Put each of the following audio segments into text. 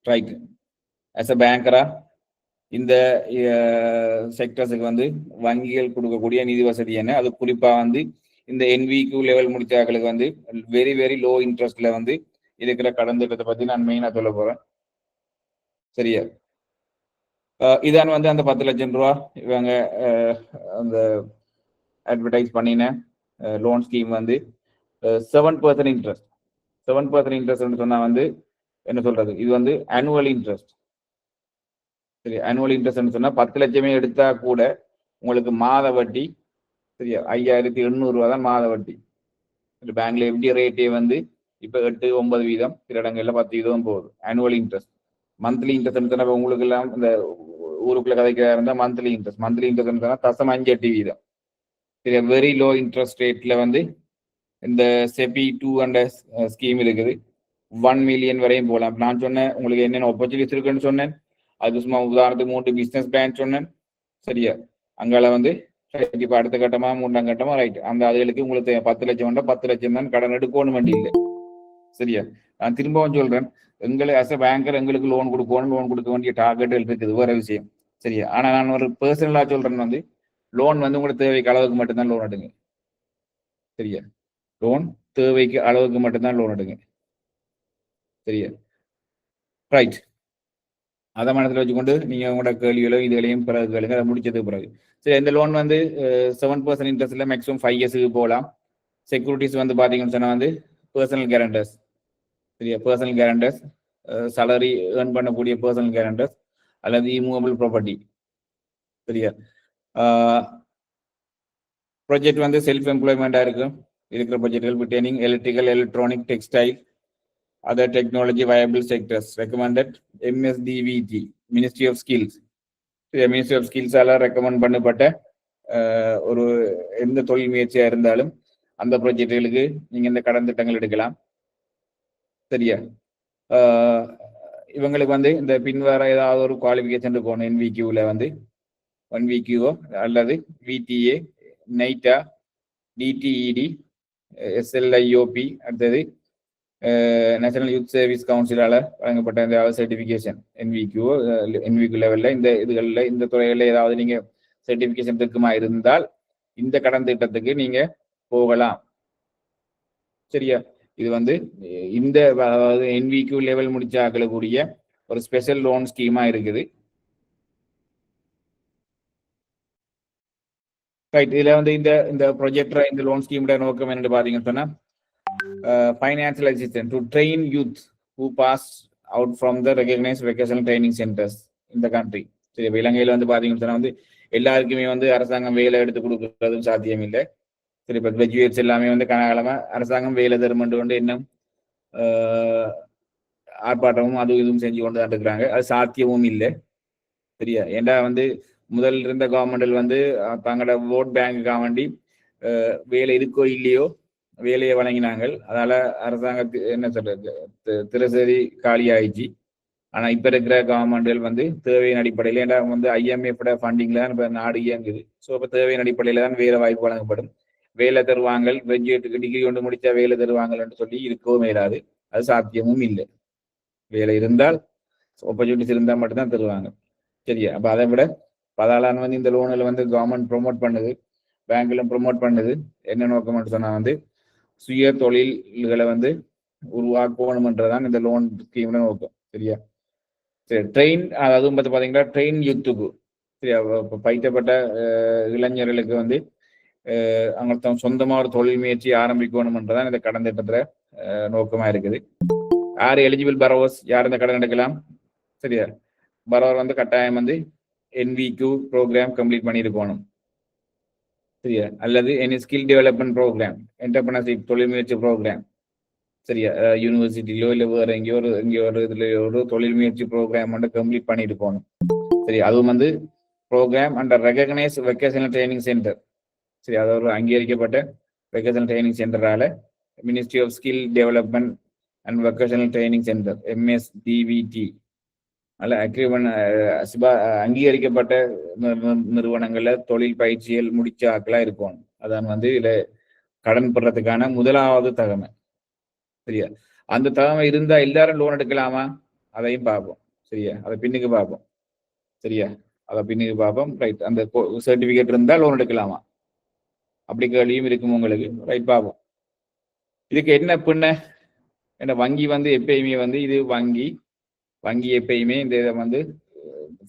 Strike as a பேங்கரா இந்த செக்டர்ஸுக்கு வந்து வங்கிகள் கொடுக்கக்கூடிய நிதி வசதி என்ன? அது குறிப்பாக வந்து இந்த என்விக்யூ லெவல் முடித்தவர்களுக்கு வந்து வெரி வெரி லோ இன்ட்ரெஸ்ட்ல வந்து இருக்கிற கடன் திட்டத்தை பத்தி நான் மெயினா சொல்ல போறேன். சரியா? இதான் வந்து அந்த பத்து லட்சம் ரூபா இவங்க அந்த அட்வர்டைஸ் பண்ணின லோன் ஸ்கீம் வந்து seven percent interest seven percent interest சொன்னா வந்து என்ன சொல்றது? இது வந்து ஆனுவல் இன்ட்ரெஸ்ட் சரி ஆனுவல் இன்ட்ரெஸ்ட் சொன்னா பத்து லட்சமே எடுத்தா கூட உங்களுக்கு மாத வட்டி சரியா? ஐயாயிரத்தி எண்ணூறு தான் மாத வட்டி. பேங்க்ல எப்படி ரேட்டே வந்து இப்ப எட்டு ஒன்பது வீதம் சில இடங்கள்ல பத்து வீதம் போகுது. ஆனுவல் இன்ட்ரெஸ்ட் மந்த்லி இன்ட்ரெஸ்ட் சொன்னா உங்களுக்கு எல்லாம் இந்த ஊருக்குள்ள கதைக்கிறதா இருந்தா மந்த்லி இன்ட்ரெஸ்ட் மந்த்லி இன்ட்ரெஸ்ட் சொன்னா தசம் அஞ்சு எட்டு வீதம். சரியா வெரி லோ இன்ட்ரெஸ்ட் ரேட்ல வந்து இந்த செபி டூ ஹண்ட்ரட் ஸ்கீம் இருக்குது. ஒன் மில்லியன் வரையும் போகலாம். நான் சொன்னேன் உங்களுக்கு என்னென்ன ஆப்பர்ச்சுனிட்டிஸ் இருக்குன்னு சொன்னேன். அது சும்மா உதாரணத்துக்கு மூன்று பிஸ்னஸ் பிளான் சொன்னேன். சரியா? அங்கால வந்து ரைட் இப்போ அடுத்த கட்டமா மூன்றாம் கட்டமா ரைட் அந்த அதுகளுக்கு உங்களுக்கு பத்து லட்சம் வேண்டாம் பத்து லட்சம் தான் கடன் எடுக்கணும் வண்டி இல்லை. சரியா? நான் திரும்பவும் சொல்றேன் எங்களை அஸ் அ பேங்கர் எங்களுக்கு லோன் கொடுக்கணும் லோன் கொடுக்க வேண்டிய டார்கெட் இருக்குது வேற விஷயம். சரியா? ஆனா நான் ஒரு பர்சனலா சொல்றேன் வந்து லோன் வந்து உங்களோட தேவைக்கு அளவுக்கு மட்டும்தான் லோன் எடுங்க. சரியா? லோன் தேவைக்கு அளவுக்கு மட்டும்தான் லோன் எடுங்க. சரியா ரைட் அதை மனதில் வச்சுக்கொண்டு நீங்க உங்களோட கேள்விகளோ இதுகளையும் பிறகு கேளுங்க. அதை முடிச்சதுக்கு பிறகு. சரி இந்த லோன் வந்து செவன் பர்சன்ட் இன்ட்ரெஸ்ட்ல மேக்ஸிமம் ஃபைவ் இயர்ஸுக்கு போகலாம். செக்யூரிட்டிஸ் வந்து பார்த்தீங்கன்னு சொன்னா வந்து பர்சனல் கேரண்டர்ஸ் சரியா? பர்சனல் கேரண்டர்ஸ் சேலரி ஏர்ன் பண்ணக்கூடிய பர்சனல் கேரண்டர்ஸ் அல்லது இமூவபிள் ப்ராப்பர்ட்டி சரியா? ப்ராஜெக்ட் வந்து செல்ஃப் எம்ப்ளாய்மெண்ட்டாக இருக்கும். இருக்கிற ப்ராஜெக்ட்கள் pertaining electrical electronic textile other technology viable sectors recommended MSDVT ministry of skills ministry of ஸ்கில்ஸால recommend பண்ணப்பட்ட அஹ், ஒரு எந்த தொழில் முயற்சியா இருந்தாலும் அந்த ப்ராஜெக்டுகளுக்கு நீங்க இந்த கடன் திட்டங்கள் எடுக்கலாம் சரியா அஹ், இவங்களுக்கு வந்து இந்த பின்வர ஏதாவது ஒரு குவாலிஃபிகேஷன் இருக்கணும் என்விக்யூவில் வந்து ஒன் விக்யூஓ அல்லது விடிஏ நைட்டா டிடிஇடி எஸ்எல்ஐஓபி அடுத்தது நேஷனல் யூத் சர்வீஸ் கவுன்சிலால வழங்கப்பட்ட இந்த சர்டிஃபிகேஷன் என்விக்யூ என்விக்யூ லெவல்ல இந்த இதுகளில் இந்த துறைகளில் ஏதாவது நீங்க சர்டிஃபிகேஷன் இருக்குமா இருந்தால் இந்த கடன் திட்டத்துக்கு நீங்க போகலாம். சரியா? இது வந்து இந்த அதாவது என்விக்யூ லெவல் முடிச்சாக்கக்கூடிய ஒரு ஸ்பெஷல் லோன் ஸ்கீமா இருக்குது. ரைட் இதுல வந்து இந்த இந்த ப்ரொஜெக்டர் இந்த லோன் ஸ்கீமோட நோக்கம் என்னன்னு பாத்தீங்கன்னு சொன்னா financial assistance to train youth who pass out from the recognized vocational training centers in the country. சரி இப்போ இலங்கையில் வந்து பார்த்தீங்கன்னு சொன்னால் வந்து எல்லாருக்குமே வந்து அரசாங்கம் வேலை எடுத்து கொடுக்கறதும் சாத்தியம் இல்லை. சரி இப்போ கிராஜுவேட்ஸ் எல்லாமே வந்து கனகாலமா அரசாங்கம் வேலை தருமண்டு கொண்டு இன்னும் uh, ஆர்ப்பாட்டமும் அதுவும் இதுவும் செஞ்சு கொண்டு தான் இருக்கிறாங்க. அது சாத்தியமும் இல்லை. சரியா? ஏண்டா வந்து முதல் இருந்த கவர்மெண்டில் வந்து தங்களோட ஓட் பேங்க்காக வேண்டி uh, வேலை இருக்கோ இல்லையோ வேலையை வழங்கினாங்க அதனால அரசாங்கத்து என்ன சொல்றது? தி- காலி ஆயிடுச்சு ஆனா இப்ப இருக்கிற கவர்மெண்ட்கள் வந்து தேவையின் அடிப்படையில ஏன்னா வந்து ஐஎம்எஃப் ஃபண்டிங்ல தான் இப்ப நாடு இயங்குது. ஸோ இப்ப தேவையின் அடிப்படையில தான் வேலை வாய்ப்பு வழங்கப்படும். வேலை தருவாங்க கிராஜுவேட்டுக்கு டிகிரி கொண்டு முடிச்சா வேலை தருவாங்கன்னு சொல்லி இருக்கவும் இயலாது. அது சாத்தியமும் இல்லை. வேலை இருந்தால் ஆப்பர்ச்சுனிட்டிஸ் இருந்தால் மட்டும்தான் தருவாங்க. சரியா? அப்ப அதை விட பதாளான வந்து இந்த லோனில் வந்து கவர்மெண்ட் ப்ரொமோட் பண்ணுது. பேங்க்லும் ப்ரொமோட் பண்ணுது. என்ன நோக்கம்னு சொன்னா வந்து சுய தொழில்களை வந்து உருவாக்கணும்ன்றதான் இந்த லோன் ஸ்கீம்ல நோக்கம் சரியா? சரி ட்ரெயின் அதுவும் பார்த்து பாத்தீங்கன்னா ட்ரெயின் யூத்துக்கு சரியா? பைத்தப்பட்ட இளைஞர்களுக்கு வந்து அஹ், அவங்க தம் சொந்தமா ஒரு தொழில் முயற்சி ஆரம்பிக்கணும்ன்றதான் இந்த கடன் திட்டத்துல நோக்கமா இருக்குது. யார் எலிஜிபிள் பரோவர்ஸ் யார் இந்த கடன் எடுக்கலாம்? சரியா? பரோவர் வந்து கட்டாயம் வந்து என்விக்யூ ப்ரோக்ராம் கம்ப்ளீட் பண்ணியிருக்கணும் சரியா? அல்லது any skill development program entrepreneurship தொழில் முயற்சி ப்ரோக்ராம் சரியா யூனிவர்சிட்டிலோ இல்லை வேற எங்கேயோ ஒரு எங்கேயோ ஒரு இதுல ஒரு தொழில் முயற்சி ப்ரோக்ராம் வந்து கம்ப்ளீட் பண்ணிட்டு போகணும். சரி அதுவும் வந்து program under recognise vocational training centre சரி அது ஒரு அங்கீகரிக்கப்பட்ட vocational training சென்டரால ministry of skill development and vocational training centre MSDVT அல்ல அக்ரிமெண்ட் அங்கீகரிக்கப்பட்ட நிறுவனங்கள்ல தொழில் பயிற்சிகள் முடிச்ச ஆட்களா இருக்கும். அதான் வந்து இதுல கடன் பெறதுக்கான முதலாவது தகமை. சரியா? அந்த தகமை இருந்தா எல்லாரும் லோன் எடுக்கலாமா? அதையும் பார்ப்போம். சரியா? அதை பின்னுக்கு பார்ப்போம். சரியா? அதை பின்னுக்கு பார்ப்போம். ரைட் அந்த சர்டிபிகேட் இருந்தா லோன் எடுக்கலாமா? அப்படி கேள்வியும் இருக்கும் உங்களுக்கு. ரைட் பார்ப்போம். இதுக்கு என்ன பின்ன? என்ன வங்கி வந்து எப்பயுமே வந்து இது வங்கி வங்கி எப்பயுமே இந்த இதை வந்து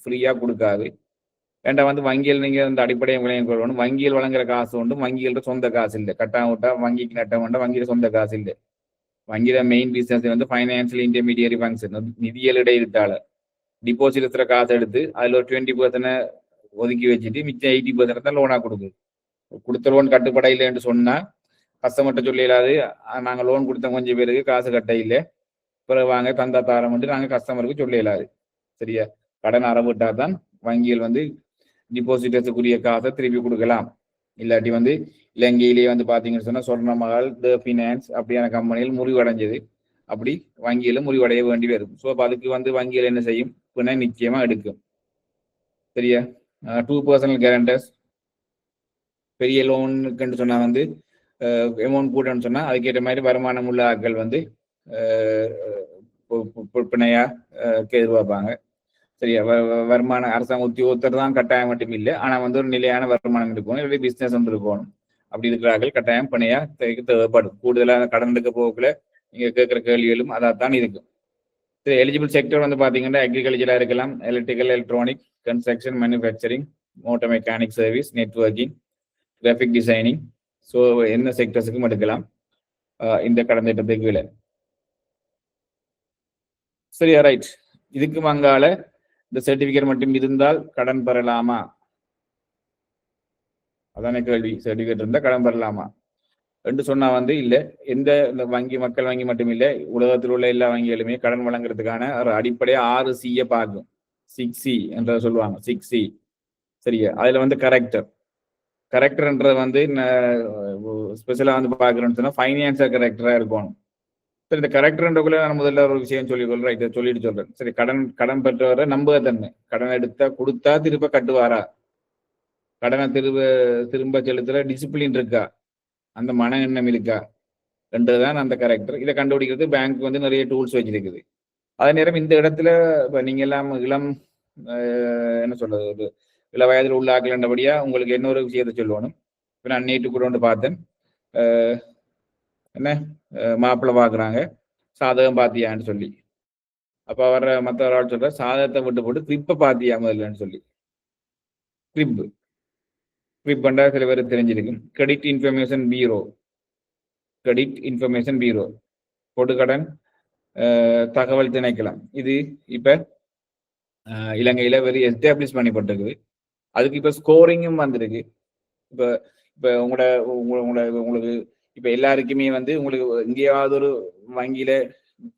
ஃப்ரீயாக கொடுக்காது. ஏண்டா வந்து வங்கியில் நீங்கள் இந்த அடிப்படை விளையம் கொள்ளணும். வங்கியில் வழங்குற காசு உண்டு வங்கியில சொந்த காசு இல்லை. கட்டாம விட்டா வங்கிக்கு நட்ட வேண்டாம் வங்கியில் சொந்த காசு இல்லை. வங்கியில மெயின் பிசினஸ் வந்து ஃபைனான்சியல் இன்டர்மீடியரி ஃபங்க்ஷன் நிதியல் இடையிட்டாளர் டிபாசிட் இருக்கிற காசு எடுத்து அதில் ஒரு டுவெண்ட்டி பர்சன்ட் ஒதுக்கி வச்சுட்டு மிச்சம் எயிட்டி பர்சன்ட் தான் லோனா கொடுக்குது கொடுத்த லோன் கட்டுப்பட இல்லைன்னு சொன்னால் கஸ்டமர்கிட்ட சொல்லிடாது நாங்கள் லோன் கொடுத்த கொஞ்சம் பேருக்கு காசு கட்ட இல்லை. பிறகு வாங்க தந்தா தாரம் நாங்கள் கஸ்டமருக்கு சொல்ல இயலாது. சரியா? கடன் அறவிட்டா தான் வங்கியில் வந்து டிபாசிட்டர்ஸுக்குரிய காசை திருப்பி கொடுக்கலாம். இல்லாட்டி வந்து இலங்கையிலேயே வந்து பார்த்தீங்கன்னு சொன்னால் சொர்ண மகள் த ஃபினான்ஸ் அப்படியான கம்பெனிகள் முறிவடைஞ்சது. அப்படி வங்கியில் முறிவடைய வேண்டி வரும் ஸோ அப்போ அதுக்கு வந்து வங்கியில் என்ன செய்யும்? பிணை நிச்சயமாக எடுக்கும். சரியா? டூ பர்சனல் கேரண்டர்ஸ் பெரிய லோனுக்குன்னு சொன்னால் வந்து அமௌண்ட் கூட்டன்னு சொன்னால் அதுக்கேற்ற மாதிரி வருமானம் உள்ள ஆட்கள் வந்து பிணையா எதிர்பார்ப்பாங்க. சரியா வருமான அரசாங்க உத்தியோகத்தர் தான் கட்டாயம் மட்டும் இல்லை ஆனா வந்து ஒரு நிலையான வருமானம் இருக்கணும் இல்லை பிசினஸ் வந்து இருக்கணும். அப்படி இருக்கிறார்கள் கட்டாயம் பிணையா தேவைப்படும். கூடுதலாக கடன் எடுக்க போகல நீங்க கேட்குற கேள்விகளும் அதான் இருக்கும். சரி எலிஜிபிள் செக்டர் வந்து பாத்தீங்கன்னா அக்ரிகல்ச்சரா இருக்கலாம் electrical electronic construction manufacturing motor mechanic service networking graphic designing so என்ன செக்டர்ஸுக்கும் எடுக்கலாம். இந்த கடன் திட்டத்துக்கு விலை சரியா ரைட் இதுக்கு மங்கால இந்த சர்டிபிகேட் மட்டும் இருந்தால் கடன் பெறலாமா? அதானே கேள்வி. சர்டிபிகேட் இருந்தால் கடன் பெறலாமா? என்று சொன்னா வந்து இல்ல. எந்த இந்த வங்கி மக்கள் வங்கி மட்டும் இல்லை உலகத்தில் உள்ள எல்லா வங்கிகளுமே கடன் வழங்குறதுக்கான ஒரு அடிப்படையாக ஆறு சியை பார்க்கும். சிக்ஸ் சி என்ற சொல்லுவாங்க. சிக்ஸ் சி சரியா? அதுல வந்து கரெக்டர் கரெக்டர்ன்றது வந்து ஸ்பெஷலா வந்து பார்க்குறோன்னு சொன்னா ஃபைனான்சியல் கரெக்டராக இருக்கணும். சரி இந்த கரெக்டர்ன்றக்குள்ள நான் முதல்ல ஒரு விஷயம் சொல்லிக்கொள்றேன் இதை சொல்லிட்டு சொல்றேன். சரி கடன் கடன் பெற்றவரை நம்பகத்தன்மை கடன் எடுத்தா கொடுத்தா திரும்ப கட்டுவாரா? கடனை திரும்ப திரும்ப செலுத்துற டிசிப்ளின் இருக்கா? அந்த மன எண்ணம் இருக்கா? என்றுதான் அந்த கரெக்டர் இதை கண்டுபிடிக்கிறது பேங்க் வந்து நிறைய டூல்ஸ் வச்சிருக்குது. அதே நேரம் இந்த இடத்துல இப்ப நீங்க எல்லாம் இளம் என்ன சொல்றது ஒரு இள வயதில் உள்ள ஆக்கலண்டபடியா உங்களுக்கு இன்னொரு விஷயத்தை சொல்லணும் இப்போ நான் நேற்று கூட வந்து பார்த்தேன். என்ன? மாப்பிள்ளை பார்க்குறாங்க சாதகம் பார்த்தியான்னு சொல்லி. அப்போ அவர் மற்ற ஆள் சொல்ற சாதகத்தை விட்டு போட்டு கிரிப்பை பார்த்தியா முதல்லன்னு சொல்லி. கிரிப்பு. கிரிப் பண்ணா சில பேர் தெரிஞ்சிருக்கும். Credit information bureau credit information bureau பொடுக்கடன் தகவல் திணைக்கலாம் இது இப்போ இலங்கையில் வெறும் எஸ்டாப்ளிஷ் பண்ணப்பட்டிருக்குது. அதுக்கு இப்போ ஸ்கோரிங்கும் வந்திருக்கு. இப்போ இப்போ உங்களோட உங்களோட உங்களுக்கு இப்ப எல்லாருக்குமே வந்து உங்களுக்கு எங்கேயாவது ஒரு வங்கியில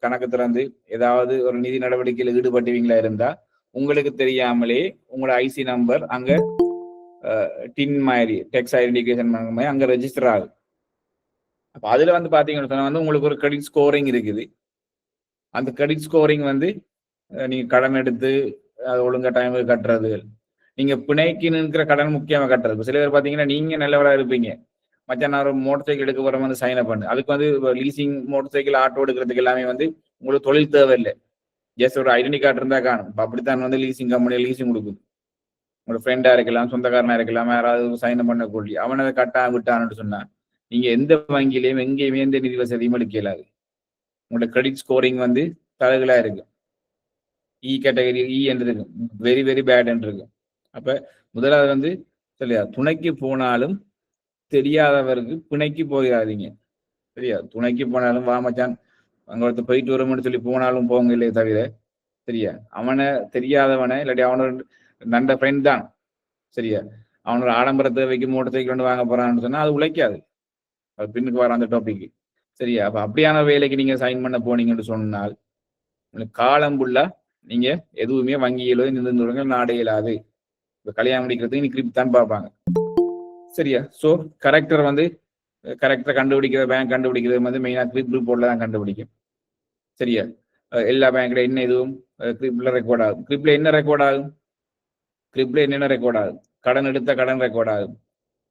கணக்கு திறந்து ஏதாவது ஒரு நிதி நடவடிக்கையில் ஈடுபட்டுவீங்களா இருந்தா உங்களுக்கு தெரியாமலே உங்களோட ஐசி நம்பர் அங்க டின் மாதிரி டெக்ஸ் ஐடென்டிஃபிகேஷன் மாதிரி அங்க ரெஜிஸ்டர் ஆகுது. அப்ப அதுல வந்து பாத்தீங்கன்னா சொன்னா வந்து உங்களுக்கு ஒரு கிரெடிட் ஸ்கோரிங் இருக்குது. அந்த கிரெடிட் ஸ்கோரிங் வந்து நீங்க கடன் எடுத்து அது ஒழுங்கா டைம் கட்டுறது. நீங்க பிணைக்கு நிற்கிற கடன் முக்கியமா கட்டுறது. சில பேர் பாத்தீங்கன்னா நீங்க நல்லவரா இருப்பீங்க. மச்சான் நான் ஒரு மோட்டர் சைக்கிள் எடுக்க போற வந்து சைன் அப் பண்ணு. அதுக்கு வந்து லீசிங் மோட்டர் சைக்கிள் ஆட்டோ எடுக்கிறதுக்கு எல்லாமே வந்து உங்களுக்கு தொழில் தேவை இல்லை ஜஸ்ட் ஒரு ஐடென்டி கார்டு இருந்தா காணும். இப்போ அப்படித்தான் வந்து லீசிங் கம்பெனி லீசிங் கொடுக்குது. உங்களோட ஃப்ரெண்டா இருக்கலாம் சொந்தக்காரனா இருக்கலாம் யாராவது சைன் பண்ணக்கூடிய கூடி அவனை கட்டா விட்டான்னு சொன்னான் நீங்க எந்த வங்கியிலையும் எங்கேயுமே எந்த நிதி வசதியும் எடுக்க இயலாது உங்களோட கிரெடிட் ஸ்கோரிங் வந்து தலைகளாக இருக்கும். இ கேட்டகரி இ என்று வெரி வெரி பேட் என்று இருக்கு அப்ப முதலாவது வந்து சரியா துணைக்கு போனாலும் தெரியாதவருக்கு பிணைக்கு போகாதீங்க சரியா? துணைக்கு போனாலும் வாமச்சான் அங்க ஒருத்தர் போயிட்டு வரும்னு சொல்லி போனாலும் போங்க இல்லையே தவிர சரியா? அவனை தெரியாதவனை இல்லாட்டி அவனோட நண்ட ஃப்ரெண்ட் தான் சரியா? அவனோட ஆடம்பர தேவைக்கு மூட்டை கொண்டு வாங்க போறான்னு சொன்னா அது உழைக்காது. அது பின்னுக்கு வர அந்த டாபிக் சரியா? அப்ப அப்படியான வேலைக்கு நீங்க சைன் பண்ண போனீங்கன்னு சொன்னால் காலம் ஃபுல்லா நீங்க எதுவுமே வங்கியிலோ நின்று நாடு இயலாது. இப்ப கல்யாணம் முடிக்கிறதுக்கு நீ கிரிப் தான் பார்ப்பாங்க. சரியா? ஸோ கரெக்டர் வந்து கரெக்டரை கண்டுபிடிக்கிற பேங்க் கண்டுபிடிக்கிறது வந்து மெயினாக கிரிப் ரிப்போர்ட்ல தான் கண்டுபிடிக்கும். சரியா? எல்லா பேங்க்ல என்ன இதுவும் கிரிப்ல ரெக்கார்ட் ஆகும். கிரிப்ல என்ன ரெக்கார்ட் ஆகும்? கிரிப்ல என்னென்ன ரெக்கார்ட் ஆகும்? கடன் எடுத்த கடன் ரெக்கார்ட் ஆகும்.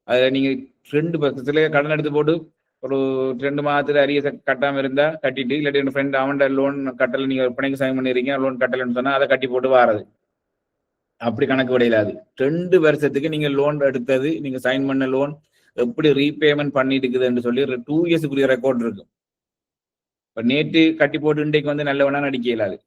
அதில் நீங்க ரெண்டு சில கடன் எடுத்து போட்டு ஒரு ரெண்டு மாதத்தில் அரிய கட்டாம இருந்தா கட்டிட்டு இல்லாட்டி என் ஃப்ரெண்ட் அவன்கிட்ட லோன் கட்டலை நீங்க பிணைக்கு சைன் பண்ணிருக்கீங்க லோன் கட்டலைன்னு சொன்னா அதை கட்டி போட்டு வாரது. அப்படி கணக்கு விடையிலாது. ரெண்டு வருஷத்துக்கு நீங்க லோன் எடுத்தது நீங்க சைன் பண்ண லோன் எப்படி ரீபேமெண்ட் பண்ணிட்டு இருக்குதுன்னு சொல்லி டூ இயர்ஸுக்குரிய ரெக்கார்ட் இருக்கும். இப்ப நேற்று கட்டி போட்டு இன்றைக்கு வந்து நல்லவனா நடிக்க இயலாது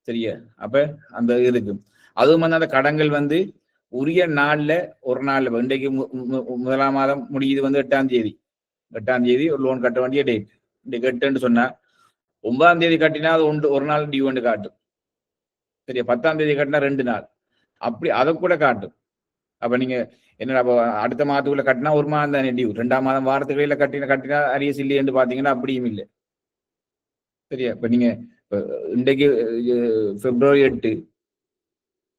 சரியா? அப்ப அந்த இதுக்கு அதுவும் வந்து அந்த கடன்கள் வந்து உரிய நாள்ல ஒரு நாள்ல இன்றைக்கு மு- முதலாம் மாதம் முடியுது வந்து எட்டாம் தேதி. எட்டாம் தேதி ஒரு லோன் கட்ட வேண்டிய டேட் இன்றைக்கு எட்டுன்னு சொன்னா ஒன்பதாம் தேதி கட்டினா அது ஒன்று ஒரு நாள் டியூ ஒன்று காட்டும். சரியா பத்தாம் தேதி கட்டினா ரெண்டு நாள். அப்படி அதை கூட காட்டும். அப்ப நீங்க என்ன அப்போ அடுத்த மாதத்துக்குள்ள கட்டினா ஒரு மாதம் தானே டியூ ரெண்டாம் மாதம் வாரத்துக்குள்ள கட்டின கட்டினா அரியஸ் இல்லையென்று பாத்தீங்கன்னா அப்படியும் இல்லை. சரியா? இப்ப நீங்க இன்றைக்கு பிப்ரவரி எட்டு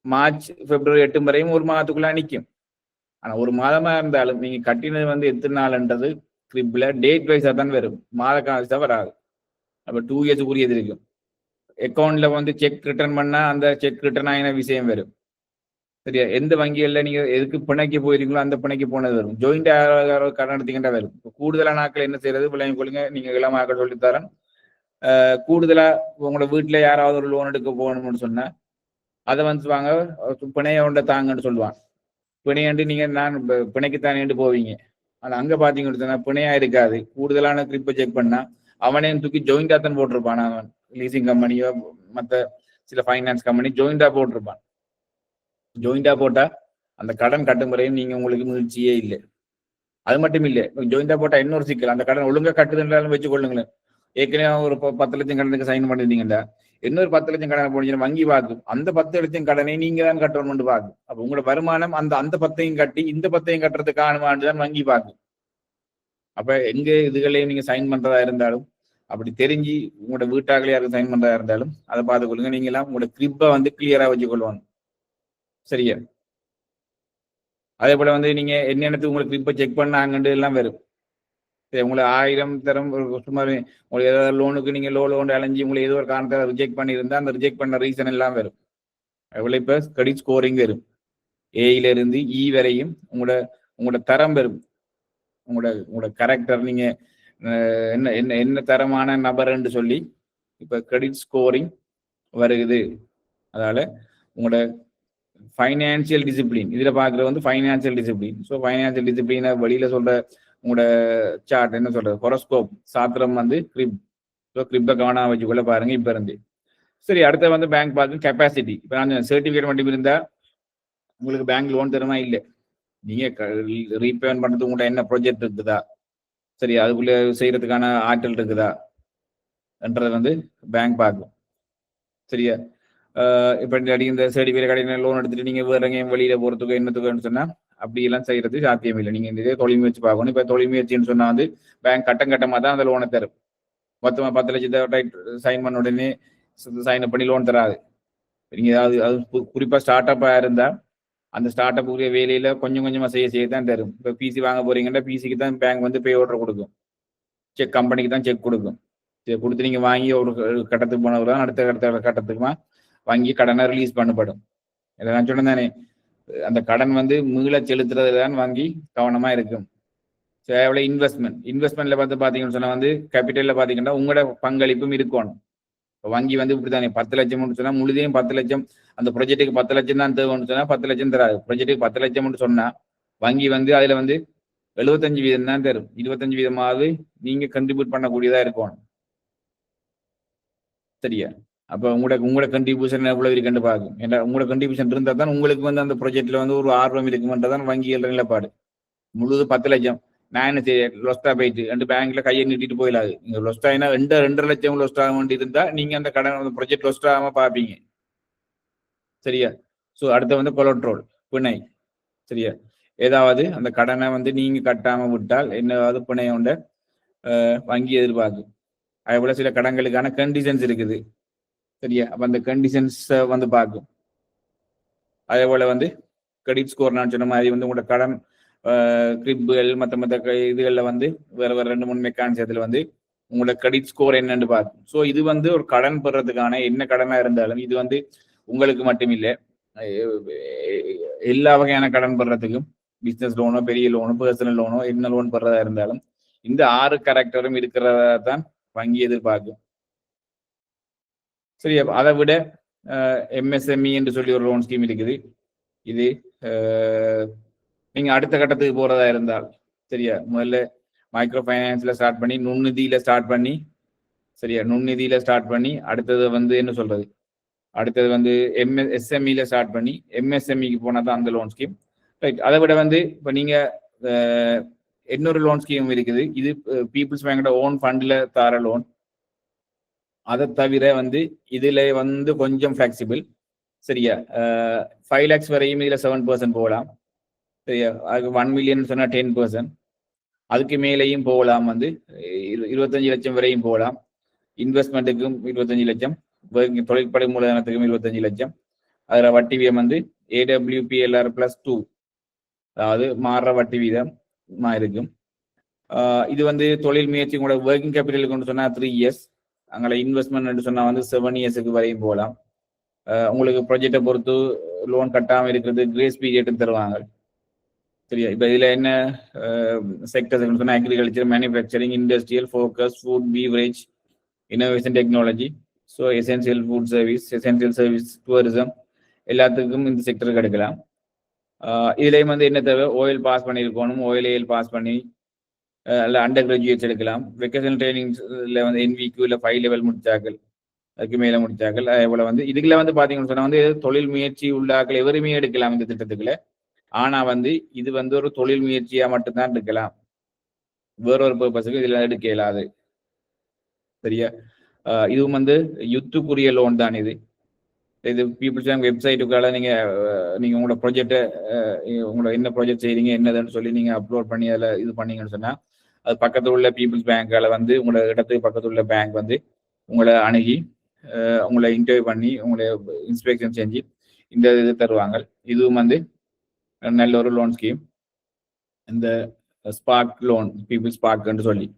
மார்ச் பிப்ரவரி எட்டு வரையும் ஒரு மாதத்துக்குள்ள நிற்கும் ஆனா ஒரு மாதமா இருந்தாலும் நீங்க கட்டினது வந்து எத்தனை நாள்ன்றது கிரிப்ல டேட் வைஸா தான் வரும். மாத காலத்தா வராது. அப்ப டூ இயர்ஸுக்குரியது இருக்கும். அக்கௌண்ட்ல வந்து செக் ரிட்டர்ன் பண்ணா அந்த செக் ரிட்டர்ன் ஆகின விஷயம் வரும்? சரியா? எந்த வங்கிகள்ல நீங்க எதுக்கு பிணைக்கு போயிருக்கீங்களோ அந்த பிணைக்கு போனது வரும். ஜாயிண்ட் கடன் எடுத்தீங்கன்னா வரும். இப்ப கூடுதலா நாட்கள் என்ன செய்யறது? விளையாங்க கொள்ளுங்க. நீங்க இளமாக்க சொல்லித்தரேன் அஹ் கூடுதலா உங்களோட வீட்டுல யாராவது ஒரு லோன் எடுக்க போகணும்னு சொன்னா அதை வந்து வாங்க பிணைய உண்டை தாங்கன்னு சொல்லுவான் பிணையாண்டு நீங்க நான் பிணைக்கு தானேண்டு போவீங்க. ஆனா அங்க பாத்தீங்கன்னு சொன்னா பிணையா இருக்காது. கூடுதலான கிரிப்பை செக் பண்ணா அவனே தூக்கி ஜாயிண்டா தான் போட்டிருப்பான். அவன் லீசிங் கம்பெனியோ மத்த சில ஃபைனான்ஸ் கம்பெனி ஜாயிண்டா போட்டிருப்பான். ஜாயிண்டா போட்டா அந்த கடன் கட்டும் முறையும் நீங்க உங்களுக்கு முயற்சியே இல்லை. அது மட்டும் இல்லை ஜாயிண்டா போட்டா இன்னொரு சிக்கல். அந்த கடன் ஒழுங்கா கட்டுதுன்றாலும் வச்சு கொள்ளுங்களேன் ஏற்கனவே ஒரு ப- பத்து லட்சம் கடனுக்கு சைன் பண்ணிருந்தீங்கடா இன்னொரு பத்து லட்சம் கடனை போனீங்கன்னா வங்கி பார்க்கும். அந்த பத்து லட்சம் கடனை நீங்க தான் கட்டணும்னு பார்க்கும். அப்ப உங்களோட வருமானம் அந்த அந்த பத்தையும் கட்டி இந்த பத்தையும் கட்டுறதுக்கு ஆணுமான்னு தான் வங்கி பார்க்கும். அப்ப எங்க இதுகளையும் நீங்க சைன் பண்றதா இருந்தாலும் அப்படி தெரிஞ்சு உங்களோட வீட்டாக்களே யாருக்கு சைன் பண்றதா இருந்தாலும் அதை பார்த்து கொள்ளுங்க. நீங்க எல்லாம் உங்களோட கிரிப்பை வந்து கிளியரா வச்சு கொள்வாங்க சரியா? அதே போல வந்து நீங்க என்னென்னத்துக்கு உங்களுக்கு கிரிப்பை செக் பண்ணாங்கன்றது எல்லாம் வரும். சரி உங்களை ஆயிரம் தரம் ஒரு உங்களுக்கு ஏதாவது லோனுக்கு நீங்க லோ லோன் அலைஞ்சு உங்களை ஏதோ ஒரு காரணத்தை ரிஜெக்ட் பண்ணியிருந்தா அந்த ரிஜெக்ட் பண்ண ரீசன் எல்லாம் வரும். எவ்வளவு இப்ப கிரெடிட் ஸ்கோரிங் வரும். ஏல இருந்து இ e வரையும் உங்களோட உங்களோட தரம் வரும். உங்களோட உங்களோட கேரக்டர் நீங்க என்ன என்ன என்ன தரமான நபர்ன்னு சொல்லி இப்ப கிரெடிட் ஸ்கோரிங் வருகுது. அதால உங்களோட ஃபைனான்சியல் டிசிப்ளின் இதுல பாக்குறது வந்து ஃபைனான்சியல் டிசிப்ளின் ஸோ ஃபைனான்சியல் டிசிப்ளினை வெளியில சொல்ற உங்களோட சார்ட் என்ன சொல்றது? ஹொரஸ்கோப் சாத்திரம் வந்து கிரிப் ஸோ கிரிப்பை கவனம் வச்சுக்கொள்ள பாருங்க இப்ப இருந்து. சரி அடுத்து வந்து பேங்க் பார்த்து கெப்பாசிட்டி இப்போ நான் சர்டிஃபிகேட் மட்டும் இருந்தா உங்களுக்கு பேங்க் லோன் தருமா? இல்லை. நீங்க ரீபேமெண்ட் பண்றதுக்கு உங்கள்கிட்ட என்ன ப்ராஜெக்ட் இருக்குதா? சரி அதுக்குள்ள செய்யறதுக்கான ஆற்றல் இருக்குதா? என்றதை வந்து பேங்க் பார்க்கும். சரியா? ஆஹ் இப்ப இல்லாட்டி இந்த சர்டிஃபிகேட் கடையில் லோன் எடுத்துட்டு நீங்க வேற எங்கேயும் வெளியில போறதுக்கு என்னத்துக்குன்னு சொன்னா அப்படி எல்லாம் செய்யறது சாத்தியம் இல்லை. நீங்க இந்த இதே தொழில் முயற்சி பார்க்கணும். இப்ப தொழில் முயற்சின்னு சொன்னா வந்து பேங்க் கட்டம் கட்டமா தான் அந்த லோனை தரும். மொத்தமா பத்து லட்சத்தை டைட் சைன் பண்ண உடனே சைன் பண்ணி லோன் தராது. நீங்க ஏதாவது அது குறிப்பாக குறிப்பா ஸ்டார்ட் அப்பா இருந்தா அந்த ஸ்டார்ட் அப் உரிய வேலையில கொஞ்சம் கொஞ்சமா செய்ய செய்ய தான் தரும். இப்போ பிசி வாங்க போறீங்கன்னா பிசிக்கு தான் பேங்க் வந்து பே ஆர்டர் கொடுக்கும். செக் கம்பெனிக்கு தான் செக் கொடுக்கும். சரி கொடுத்து நீங்க வாங்கி ஒரு க- கட்டத்துக்கு போனவர் தான் அடுத்த அடுத்த கட்டத்துக்குமா வாங்கி கடனை ரிலீஸ் பண்ணப்படும். இதை நான் சொன்னேன் தானே. அந்த கடன் வந்து மீள செலுத்துறது தான் வாங்கி கவனமா இருக்கும். சரி எவ்வளவு இன்வெஸ்ட்மெண்ட் இன்வெஸ்ட்மெண்ட்ல பார்த்து பாத்தீங்கன்னு சொன்னா வந்து கேபிட்டல்ல பாத்தீங்கன்னா உங்களோட பங்களிப்பும் இருக்கணும். வங்கி வந்து இப்படித்தானே பத்து லட்சம்னு சொன்னா முழுதையும் பத்து லட்சம் அந்த ப்ரொஜெக்ட்டுக்கு பத்து லட்சம் தான் தேவைன்னு சொன்னா பத்து லட்சம் தராது. ப்ரொஜெக்ட்டுக்கு பத்து லட்சம்னு சொன்னா வங்கி வந்து அதுல வந்து எழுபத்தஞ்சு வீதம் தான் தரும். இருபத்தஞ்சு வீதமாவது நீங்க கண்ட்ரிபியூட் பண்ணக்கூடியதா இருக்கணும். சரியா? அப்ப உங்களோட உங்களோட கண்ட்ரிபியூஷன் எவ்வளவு இருக்குன்னு பார்க்கும் ஏன்னா உங்களோட கண்ட்ரிபியூஷன் இருந்தா தான் உங்களுக்கு வந்து அந்த ப்ராஜெக்ட்ல வந்து ஒரு ஆர்வம் இருக்குமென்றதான் வங்கிகள் நிலப்பாடு. முழுது பத்து லட்சம். நான் என்ன செய்ய லொஸ்டா போயிட்டு ரெண்டு பேங்க்ல கையை நீட்டிட்டு போயிடாது. நீங்க லொஸ்டாயினா ரெண்டு ரெண்டரை லட்சம் லொஸ்ட் ஆக வேண்டி இருந்தா நீங்க அந்த கடன் ப்ராஜெக்ட் லொஸ்ட் ஆகாம பாப்பீங்க சரியா? ஸோ அடுத்து வந்து கொலட்ரோல் பிணை. சரியா? ஏதாவது அந்த கடனை வந்து நீங்க கட்டாம விட்டால் என்னவாவது பிணை உண்ட? வங்கி எதிர்பார்க்கும் அதே போல சில கடன்களுக்கான கண்டிஷன்ஸ் இருக்குது. சரியா? அப்ப அந்த கண்டிஷன்ஸ் வந்து பார்க்கும். அதே போல வந்து கிரெடிட் ஸ்கோர் நான் சொன்ன மாதிரி வந்து உங்களோட கடன் கிரிப்புகள் மற்ற மற்ற இதுகளில் வந்து வேற வேற ரெண்டு மூணு மெக்கானிசத்துல வந்து உங்களோட கிரெடிட் ஸ்கோர் என்னன்னு பார்க்கும் ஸோ இது வந்து ஒரு கடன் பெறதுக்கான என்ன கடனா இருந்தாலும் இது வந்து உங்களுக்கு மட்டும் இல்லை எல்லா வகையான கடன் பெறதுக்கும் பிசினஸ் லோனோ பெரிய லோனோ பர்சனல் லோனோ என்ன லோன் பெறதா இருந்தாலும் இந்த ஆறு கேரக்டரும் இருக்கிறதா தான் வங்கி எதிர்பார்க்கும். சரி அதை விட எம்எஸ்எம்இ என்று சொல்லி ஒரு லோன் ஸ்கீம் இருக்குது. இது நீங்க அடுத்த கட்டத்துக்கு போறதா இருந்தால் சரியா? முதல்ல மைக்ரோ ஃபைனான்ஸ்ல ஸ்டார்ட் பண்ணி நுண்ணிதியில ஸ்டார்ட் பண்ணி சரியா? நுண்ணிதியில ஸ்டார்ட் பண்ணி அடுத்தது வந்து என்ன சொல்றது? அடுத்தது வந்து எம்எஸ் எஸ்எம்இல ஸ்டார்ட் பண்ணி எம்எஸ்எம்இக்கு போனா தான் அந்த லோன் ஸ்கீம் ரைட் அதை விட வந்து இப்போ நீங்க இன்னொரு லோன் ஸ்கீம் இருக்குது. இது பீப்புள்ஸ் பேங்கோட ஓன் ஃபண்ட்ல தர லோன் அதை தவிர வந்து இதுல வந்து கொஞ்சம் ஃபிளெக்சிபிள் சரியா? ஃபைவ் லேக்ஸ் வரையும் இதுல செவன் பர்சன்ட் போகலாம். ஒன் மில்லியன் சொன்னா டென் பர்சன்ட் அதுக்கு மேலேயும் போகலாம் வந்து இருபத்தஞ்சு லட்சம் வரையும் போகலாம். இன்வெஸ்ட்மெண்ட்டுக்கும் இருபத்தஞ்சு லட்சம். தொழிற்படை மூலதனத்துக்கும் இருபத்தஞ்சு லட்சம். அதில் வட்டி வீதம் வந்து ஏடபிள்யூபிஎல்ஆர் பிளஸ் டூ அதாவது மாறுற வட்டி வீதம் இருக்கும். இது வந்து தொழில் முயற்சி கூட ஒர்க்கிங் கேபிட்டல் கொண்டு சொன்னால் த்ரீ இயர்ஸ் அங்கே இன்வெஸ்ட்மெண்ட் சொன்னால் வந்து செவன் இயர்ஸுக்கு வரையும் போகலாம். ஆஹ் உங்களுக்கு ப்ராஜெக்டை பொறுத்து லோன் கட்டாமல் இருக்கிறது கிரேஸ் பீரியட் தருவாங்க. சரியா இப்போ இதுல என்ன செக்டர்ஸ் சொன்னா agriculture manufacturing industrial focus food beverage innovation technology so essential food service essential service tourism எல்லாத்துக்கும் இந்த செக்டருக்கு எடுக்கலாம் இதுலேயும் வந்து என்ன தேவை? ஓயில் பாஸ் பண்ணியிருக்கணும் O L A L pass பண்ணி அஹ் அல்ல அண்டர் கிராஜுவேட்ஸ் எடுக்கலாம் வெக்கேஷன் ட்ரைனிங்ஸில் வந்து என்விக்யூ இல்லை ஃபைவ் லெவல் முடித்தாக்கள் அதுக்கு மேலே முடித்தாக்கள் அதே போல் வந்து இதுக்குள்ள வந்து பார்த்தீங்கன்னு சொன்னால் வந்து தொழில் முயற்சி உள்ளாக்கள் எவருமே எடுக்கலாம் இந்த திட்டத்துக்குள்ள. ஆனா வந்து இது வந்து ஒரு தொழில் முயற்சியா மட்டும்தான் எடுக்கலாம் வேறொரு பர்பஸுக்கு இதுல எடுக்க இயலாது. சரியா? இதுவும் வந்து யுத்துக்குரிய லோன் தான் இது. இது பீப்புள்ஸ் பேங்க் வெப்சைட்டுக்கால நீங்க நீங்க உங்களோட ப்ராஜெக்டை உங்களோட என்ன ப்ராஜெக்ட் செய்றீங்க என்னதுன்னு சொல்லி நீங்க அப்லோட் பண்ணி அதில் இது பண்ணீங்கன்னு சொன்னா அது பக்கத்துல உள்ள பீப்புள்ஸ் பேங்க்கால வந்து உங்களோட இடத்துக்கு பக்கத்துல உள்ள பேங்க் வந்து உங்களை அணுகி உங்களை இன்டர்வியூ பண்ணி உங்களை இன்ஸ்பெக்ஷன் செஞ்சு இந்த இது தருவாங்க. இதுவும் வந்து நல்ல ஒரு லோன் ஸ்கீம் இந்த ஸ்பார்க் லோன் பீப்புள் ஸ்பார்க்னு சொல்லி.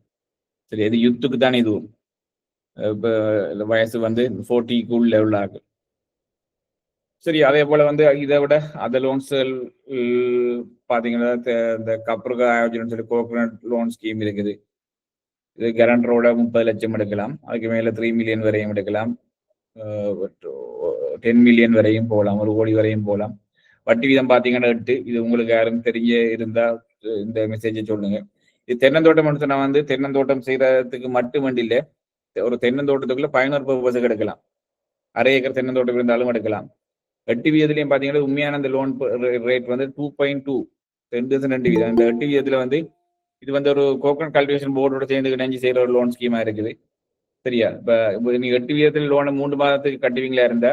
சரி இது யுத்துக்கு தானே இதுவும் இப்போ வயசு வந்து ஃபோர்ட்டிக்குள்ள உள்ள ஆக்கள் சரி அதே போல வந்து இதை விட அந்த லோன்ஸ்கள் பார்த்தீங்கன்னா இந்த கப்ருகா ஆயோஜனம் சொல்லி கோகனட் லோன் ஸ்கீம் இருக்குது. இது கரண்டரோட முப்பது லட்சம் எடுக்கலாம். அதுக்கு மேல த்ரீ மில்லியன் வரையும் எடுக்கலாம். டென் மில்லியன் வரையும் போகலாம். ஒரு கோடி வரையும் போகலாம். வட்டி வீதம் பாத்தீங்கன்னா எட்டு. இது உங்களுக்கு யாரும் தெரிய இருந்தா இந்த மெசேஜை சொல்லுங்க. இது தென்னந்தோட்டம் மட்டும் சொன்னா வந்து தென்னந்தோட்டம் செய்யறதுக்கு மட்டும் இல்லை. ஒரு தென்னந்தோட்டத்துக்குள்ள பயனர் பர்பஸுக்கு எடுக்கலாம். அரை ஏக்கர் தென்னந்தோட்டம் இருந்தாலும் எடுக்கலாம். எட்டு வீதத்துலயும் பாத்தீங்கன்னா உண்மையான அந்த லோன் ரேட் வந்து டூ பாயிண்ட் டூ ரெண்டு ரெண்டு வீதம். இந்த எட்டு வீதத்துல வந்து இது வந்து ஒரு கோக்கன் கல்டிவேஷன் போர்டோட சேர்ந்து இணைஞ்சு செய்யற ஒரு லோன் ஸ்கீமா இருக்குது. சரியா? இப்ப நீங்க எட்டு வீதத்துல லோனை மூன்று மாதத்துக்கு கட்டுவீங்களா இருந்தா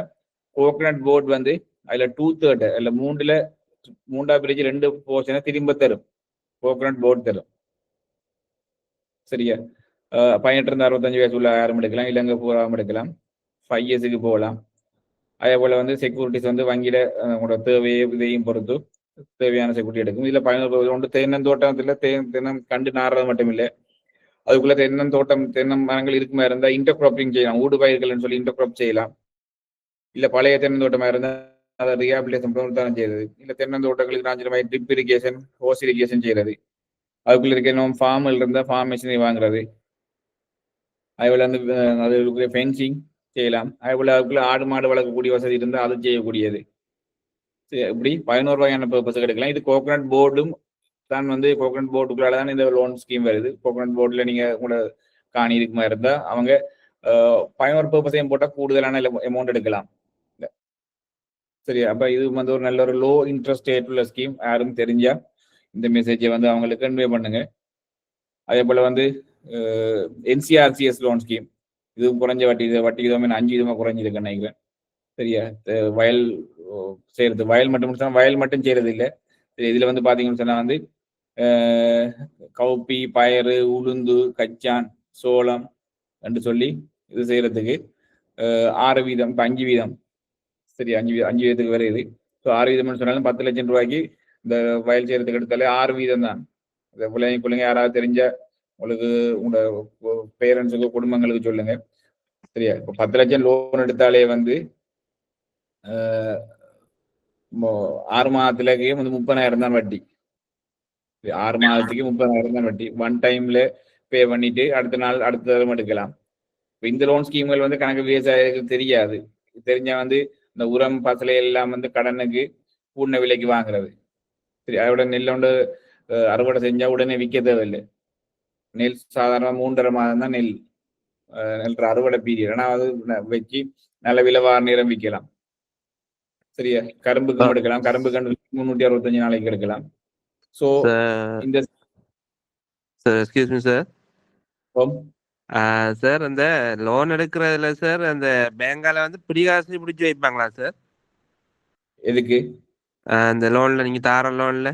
கோகனட் போர்டு வந்து அதுல டூ தேர்ட் அதுல மூணுல மூன்றா பிரிச்சு ரெண்டு போர்ஷனை திரும்ப தரும். கோகனட் போர்டு தரும். சரியா? பதினெட்டு இருந்து அறுபத்தஞ்சு வயசு உள்ள யாரும் எடுக்கலாம். இலங்கை பூராவும் எடுக்கலாம். ஃபைவ் இயர்ஸுக்கு போகலாம். அதே போல வந்து செக்யூரிட்டிஸ் வந்து வங்கியில உங்களோட தேவையை இதையும் பொறுத்து தேவையான செக்யூரிட்டி எடுக்கும். இதுல பதினோரு ஒன்று தென்னந்தோட்டத்துல தே தென்னம் கண்டு நாடுறது மட்டும் இல்லை அதுக்குள்ள தென்னந்தோட்டம் தென்னம் மரங்கள் இருக்குமா இருந்தா இன்டர் கிராப்பிங் செய்யலாம். ஊடு பயிர்கள்னு சொல்லி இன்டர் கிராப் செய்யலாம். இல்ல பழைய தென்னந்தோட்டமா இருந்தால் அதை ரீஹாபிலேஷன் தான் செய்யறது. இல்லை தென்னந்தோட்டங்களுக்கு நான் சொல்ல மாதிரி ட்ரிப் இரிகேஷன் ஹோஸ் இரிகேஷன் செய்யறது. அதுக்குள்ள இருக்க இன்னும் ஃபார்மில் இருந்தால் ஃபார்ம் மிஷினரி வாங்குறது. அதுபோல் வந்து அஹ், அதுக்குள்ள ஃபென்சிங் செய்யலாம். அதுபோல் அதுக்குள்ள ஆடு மாடு வளர்க்கக்கூடிய வசதி இருந்தால் அது செய்யக்கூடியது. சரி, இப்படி பதினோரு வகையான பர்பஸ் எடுக்கலாம் இது கோகனட் போர்டும் தான் வந்து கோகனட் போர்டுக்குள்ளால தான் இந்த லோன் ஸ்கீம் வருது. கோகனட் போர்டில் நீங்க உங்களோட காணி இருக்குமா இருந்தா அவங்க அஹ், பதினோரு பர்பஸையும் போட்டால் கூடுதலான அமௌண்ட் எடுக்கலாம். சரி அப்ப இது வந்து ஒரு நல்ல ஒரு லோ இன்ட்ரெஸ்ட் ரேட் உள்ள ஸ்கீம் யாரும் தெரிஞ்சா இந்த மெசேஜை வந்து அவங்களுக்கு கன்வே பண்ணுங்க. அதே போல வந்து என்சிஆர்சிஎஸ் லோன் ஸ்கீம் இது குறைஞ்ச வட்டி இது வட்டி விதமே அஞ்சு விதமா குறைஞ்சிருக்கு நினைக்கிறேன். சரியா? வயல் செய்யறது வயல் மட்டும் சொன்னா வயல் மட்டும் செய்யறது இல்லை. சரி, இதுல வந்து பாத்தீங்கன்னு சொன்னா வந்து கவுப்பி பயறு உளுந்து கச்சான் சோளம் என்று சொல்லி இது செய்யறதுக்கு ஆறு வீதம் இப்போ அஞ்சு வீதம். சரி அஞ்சு அஞ்சு வீதத்துக்கு வருது ஸோ ஆறு வீதம்னு சொன்னாலும் பத்து லட்சம் ரூபாய்க்கு இந்த வயல் செய்யறதுக்கு எடுத்தாலே ஆறு வீதம் தான். இந்த பிள்ளைங்க பிள்ளைங்க யாராவது தெரிஞ்ச உங்களுக்கு உங்களோட பேரண்ட்ஸுக்கு குடும்பங்களுக்கு சொல்லுங்க. சரியா? இப்போ பத்து லட்சம் லோன் எடுத்தாலே வந்து ஆஹ் ஆறு மாதத்துலக்கே வந்து முப்பதாயிரம் தான் வட்டி. ஆறு மாதத்துக்கு முப்பதாயிரம் தான் வட்டி. ஒன் டைம்ல பே பண்ணிட்டு அடுத்த நாள் அடுத்த தரம் எடுக்கலாம். இந்த லோன் ஸ்கீம்கள் வந்து கணக்கு விவசாயிகளுக்கு தெரியாது. தெரிஞ்சா வந்து இந்த உரம் பசலை எல்லாம் வந்து கடனுக்கு பூர்ண விலைக்கு வாங்குறது. சரி அதோட நெல்லோண்டு அஹ், அறுவடை செஞ்சா உடனே விற்க தேவையில்லை. நெல் சாதாரண மூன்றரை மாதம் தான் நெல் நெல் அறுவடை பீரியட் ஆனா அது வச்சு நல்ல விலைவார நேரம் விற்கலாம். சரியா கரும்புக்கும் எடுக்கலாம். கரும்பு கண்டு முன்னூத்தி அறுபத்தஞ்சு நாளைக்கு எடுக்கலாம். சோ சார் இந்த sir excuse me sir sir அந்த லோன் எடுக்கிறதுல சார் அந்த பேங்கால வந்து பிடிகாசு பிடிச்சி வைப்பாங்களா சார்? எதுக்கு? அந்த லோன்ல நீங்க தார லோன்ல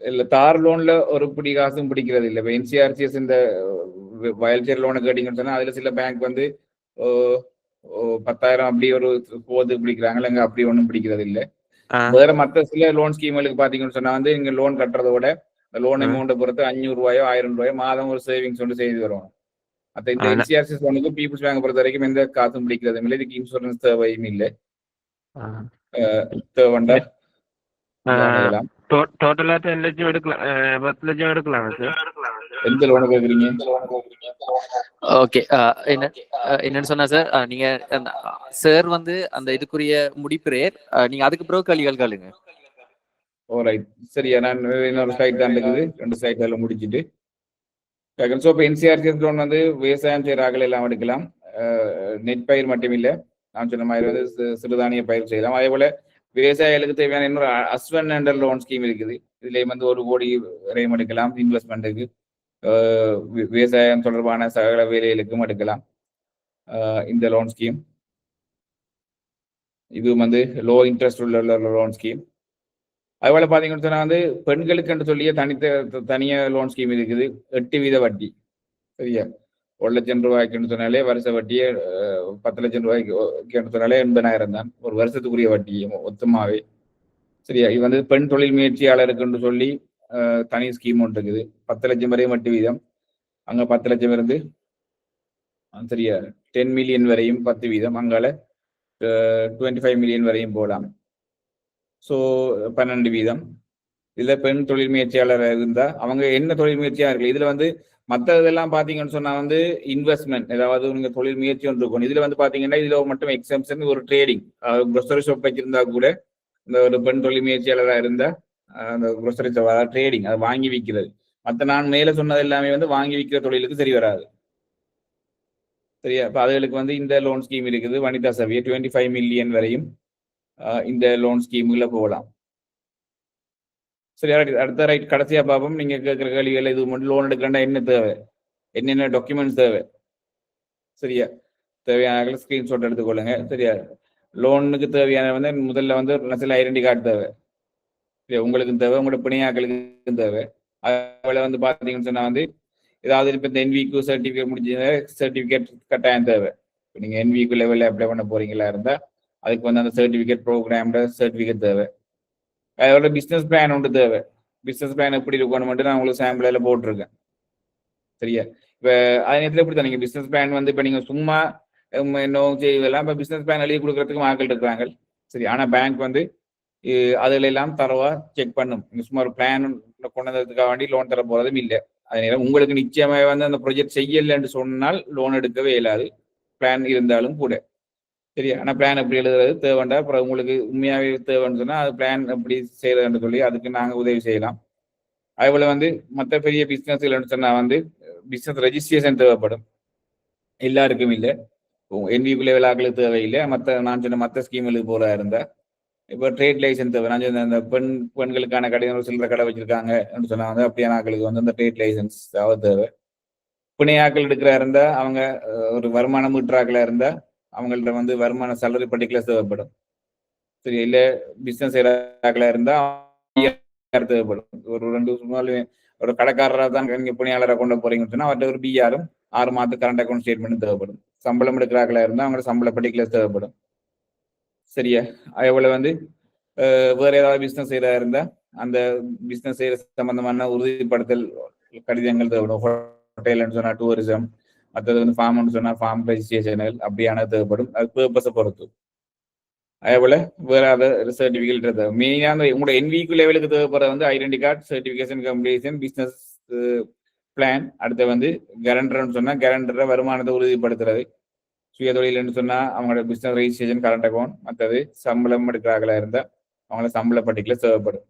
இல்ல தார் லோன்ல ஒரு பிடி காசும் பிடிக்கிறது இல்ல. இப்ப என்சிஆர்சிஎஸ் இந்த வயல்சேர் லோனை கேட்டீங்கன்னு சொன்னா அதுல சில பேங்க் வந்து பத்தாயிரம் அப்படி ஒரு போது பிடிக்கிறாங்க இல்லைங்க அப்படி ஒண்ணும் பிடிக்கிறது இல்ல. வேற மத்த சில லோன் ஸ்கீம்களுக்கு பாத்தீங்கன்னு சொன்னா வந்து நீங்க லோன் கட்டுறத விட லோன். அமௌண்ட்டை பொறுத்து அஞ்சூறு ரூபாயோ ஆயிரம் ரூபாயோ மாதம் ஒரு சேவிங்ஸ் ஒன்று செய்து வருவாங்க மத்த இந்த என்சிஆர்சிஎஸ் லோனுக்கு பீப்புள்ஸ் பேங்க் பொறுத்த வரைக்கும் எந்த காசும் பிடிக்கிறது இல்லை இதுக்கு இன்சூரன்ஸ் தேவையும் இல்லை தேவைண்டா. டோட்டலா டென் லட்சம் எடுக்கலாம் பத்து லட்சம் எடுக்கலாம் சார் எந்த லோனு கேக்குறீங்க ஓகே என்ன என்னன்னு சொன்னா சார் நீங்க சார் வந்து அந்த இதுக்குரிய முடிப்பிறேர் அஹ், நீங்க அதுக்கு பிறகு கேள்விகள் கேளுங்க ஓரைட் சரியா நான் இன்னொரு ஸ்லைட் தான் இருக்குது. ரெண்டு சைட் எல்லாம் முடிச்சிட்டு. ஸோ இப்போ என்சிஆர்சிஎஸ் லோன் வந்து விவசாயம் செய்கிறார்கள் எல்லாம் எடுக்கலாம். நெட் பயிர் மட்டும் இல்லை நான் சொன்ன மாதிரி வந்து சிறுதானிய பயிர் செய்யலாம். அதே போல விவசாயிகளுக்கு தேவையான இன்னொரு அஸ்வன் அண்டர் லோன் ஸ்கீம் இருக்குது. இதுலேயும் வந்து ஒரு கோடி வரையும் எடுக்கலாம். இன்வெஸ்ட்மெண்ட்டுக்கு விவசாயம் தொடர்பான சகல வேலைகளுக்கும் எடுக்கலாம். இந்த லோன் ஸ்கீம் இதுவும் வந்து லோ இன்ட்ரெஸ்ட் உள்ள லோன் ஸ்கீம் அதுபோல் பார்த்தீங்கன்னு சொன்னா வந்து பெண்களுக்குன்னு சொல்லியே தனித்த தனியா லோன் ஸ்கீம் இருக்குது. எட்டு வீத வட்டி. சரியா? ஒரு லட்சம் ரூபாய்க்குன்னு சொன்னாலே வருஷ வட்டியே பத்து லட்சம் ரூபாய்க்கு சொன்னாலே எண்பதாயிரம் தான். ஒரு வருஷத்துக்குரிய வட்டி மொத்தமாவே. சரியா? இது வந்து பெண் தொழில் முயற்சியாளருக்குன்னு சொல்லி அஹ், தனி ஸ்கீம் ஒன்று இருக்குது. பத்து லட்சம் வரையும் வட்டி வீதம். அங்க பத்து லட்சம் இருந்து சரியா? டென் மில்லியன் வரையும் பத்து வீதம். அங்கால டுவெண்ட்டி ஃபைவ் மில்லியன் வரையும் போகலாம் ஸோ பன்னெண்டு வீதம். இதுல பெண் தொழில் முயற்சியாளர் இருந்தா அவங்க என்ன தொழில் முயற்சியா இருக்கு இதுல வந்து மற்ற இதெல்லாம் பாத்தீங்கன்னு சொன்னா வந்து இன்வெஸ்ட்மெண்ட் ஏதாவது நீங்கள் தொழில் முயற்சி ஒன்று இருக்கும் இதுல வந்து பாத்தீங்கன்னா இதுல மட்டும் எக்ஸம்ஷன் ஒரு ட்ரேடிங் க்ரோசரி ஷாப் வச்சிருந்தா கூட இந்த ஒரு பெண் தொழில் முயற்சியாளரா இருந்தா அந்த க்ரோசரி ஷாப் அதாவது ட்ரேடிங் அதை வாங்கி விற்கிறது மத்த நான் மேல சொன்னது எல்லாமே வந்து வாங்கி விற்கிற தொழிலுக்கு சரி வராது. சரியா? இப்போ அதுகளுக்கு வந்து இந்த லோன் ஸ்கீம் இருக்குது. Vanitha Saviya twenty five million வரையும் இந்த லோன் ஸ்கீமுக்குள்ள போகலாம் சரி அடுத்த ரைட் கடைசியா பாப்போம் நீங்க கேட்குற கேள்விகள் இது மட்டும் லோன் எடுக்கிறா என்ன தேவை என்னென்ன டாக்குமெண்ட்ஸ் தேவை சரியா தேவையான ஸ்கிரீன்ஷாட் எடுத்துக்கொள்ளுங்க சரியா லோனுக்கு தேவையான வந்து முதல்ல வந்து சில ஐடென்டி கார்டு தேவை சரியா உங்களுக்கும் தேவை உங்களோட பிணையாக்களுக்கும் தேவை அதுபோல வந்து பாத்தீங்கன்னு சொன்னா வந்து ஏதாவது இப்போ இந்த என்விக்கு சர்டிஃபிகேட் முடிஞ்ச சர்டிஃபிகேட் கட்டாயம் தேவை இப்போ நீங்க என்விக்கு லெவலில் அப்ளை பண்ண போறீங்களா இருந்தா அதுக்கு வந்து அந்த சர்டிஃபிகேட் ப்ரோக்ராம்ட சர்டிஃபிகேட் தேவை. அதோட பிஸ்னஸ் பிளான் ஒன்று தேவை. பிஸ்னஸ் பிளான் எப்படி இருக்கணும்னு நான் உங்களுக்கு சாம்பிளில் போட்டிருக்கேன். சரியா? இப்போ அதே நேரத்தில் எப்படி தான் நீங்கள் பிஸ்னஸ் பிளான் வந்து இப்போ நீங்கள் சும்மா என்ன இன்னும் செய்வதெல்லாம் இப்போ பிஸ்னஸ் பிளான் எழுதி கொடுக்கறதுக்கு ஆட்கள் இருக்கிறாங்க. சரி ஆனால் பேங்க் வந்து அதுல எல்லாம் தரவா செக் பண்ணும். நீங்கள் சும்மா ஒரு பிளான் கொண்டு வந்ததுக்காக வேண்டி லோன் தர போறதும் இல்லை. அதே நேரம் உங்களுக்கு நிச்சயமாக வந்து அந்த ப்ரொஜெக்ட் செய்யலைன்னு சொன்னால் லோன் எடுக்கவே இயலாது. பிளான் இருந்தாலும் கூட. சரியா? ஆனால் பிளான் எப்படி எழுதுறது தேவைண்டா. அப்புறம் உங்களுக்கு உண்மையாகவே தேவைன்னு சொன்னால் அது பிளான் எப்படி செய்யறதுன்னு சொல்லி அதுக்கு நாங்கள் உதவி செய்யலாம். அதே வந்து மற்ற பெரிய பிஸ்னஸ்கள்னு சொன்னால் வந்து பிஸ்னஸ் ரெஜிஸ்ட்ரேஷன் தேவைப்படும். எல்லாருக்கும் இல்லை. என்விக்குள்ளே விழாக்களுக்கு தேவையில்லை. மற்ற நான் சொன்ன மற்ற ஸ்கீம்களுக்கு போகிறதா இருந்தால் இப்போ ட்ரேட் லைசன்ஸ் தேவை. நான் சொன்ன அந்த பெண் பெண்களுக்கான கடை ஒரு சில்லற கடை வச்சிருக்காங்க சொன்னால் வந்து அப்படியான ஆக்களுக்கு வந்து அந்த ட்ரேட் லைசன்ஸ் தேவை. பிணையாக்கள் எடுக்கிறா இருந்தால் அவங்க ஒரு வருமானம் ஈட்டுறாக்களா இருந்தால் அவங்கள்ட்ட வந்து வருமான சேலரி பர்டிகுலர்ஸ் தேவைப்படும். சரி இல்லை பிசினஸ் செய்யறாக்களா இருந்தா தேவைப்படும். ஒரு ரெண்டு சும்மாலே ஒரு கடைக்காரராக தான் நீங்க பணியாளராக கொண்டு போறீங்கன்னு சொன்னா அவர்கிட்ட ஒரு பிஆரும் ஆறு மாதத்து கரண்ட் அக்கௌண்ட் ஸ்டேட்மெண்ட் தேவைப்படும். சம்பளம் எடுக்கிறாக்களா இருந்தால் அவங்களோட சம்பள பர்டிகுலர்ஸ் தேவைப்படும். சரியா? அதே போல வந்து வேற ஏதாவது பிசினஸ் செய்யறதா இருந்தா அந்த பிசினஸ் செய்யற சம்பந்தமான உறுதிப்படுத்தல் கடிதங்கள் தேவைப்படும். ஹோட்டல்னு சொன்னா டூரிசம் மற்றது வந்து ஃபார்ம்னு சொன்னா ஃபார்ம் ரெஜிஸ்ட்ரேஷன்கள் அப்படியான தேவைப்படும். அது பர்பஸை பொறுத்து. அதே போல வேற சர்டிஃபிகேட் சர்டிபிகேட் இருக்கு. அந்த உங்களோட என்விக்கு லெவலுக்கு தேவைப்படுறது வந்து identity card certification completion business plan அடுத்து வந்து கேரண்டர்னு சொன்னா கேரண்டரை வருமானத்தை உறுதிப்படுத்துறது. சுய தொழில்னு சொன்னா அவங்களோட பிசினஸ் ரெஜிஸ்ட்ரேஷன் கரண்ட் அக்கௌண்ட் மற்றது சம்பளம் எடுக்கிறாங்களா இருந்தா அவங்கள சம்பள பட்டியல தேவைப்படும்.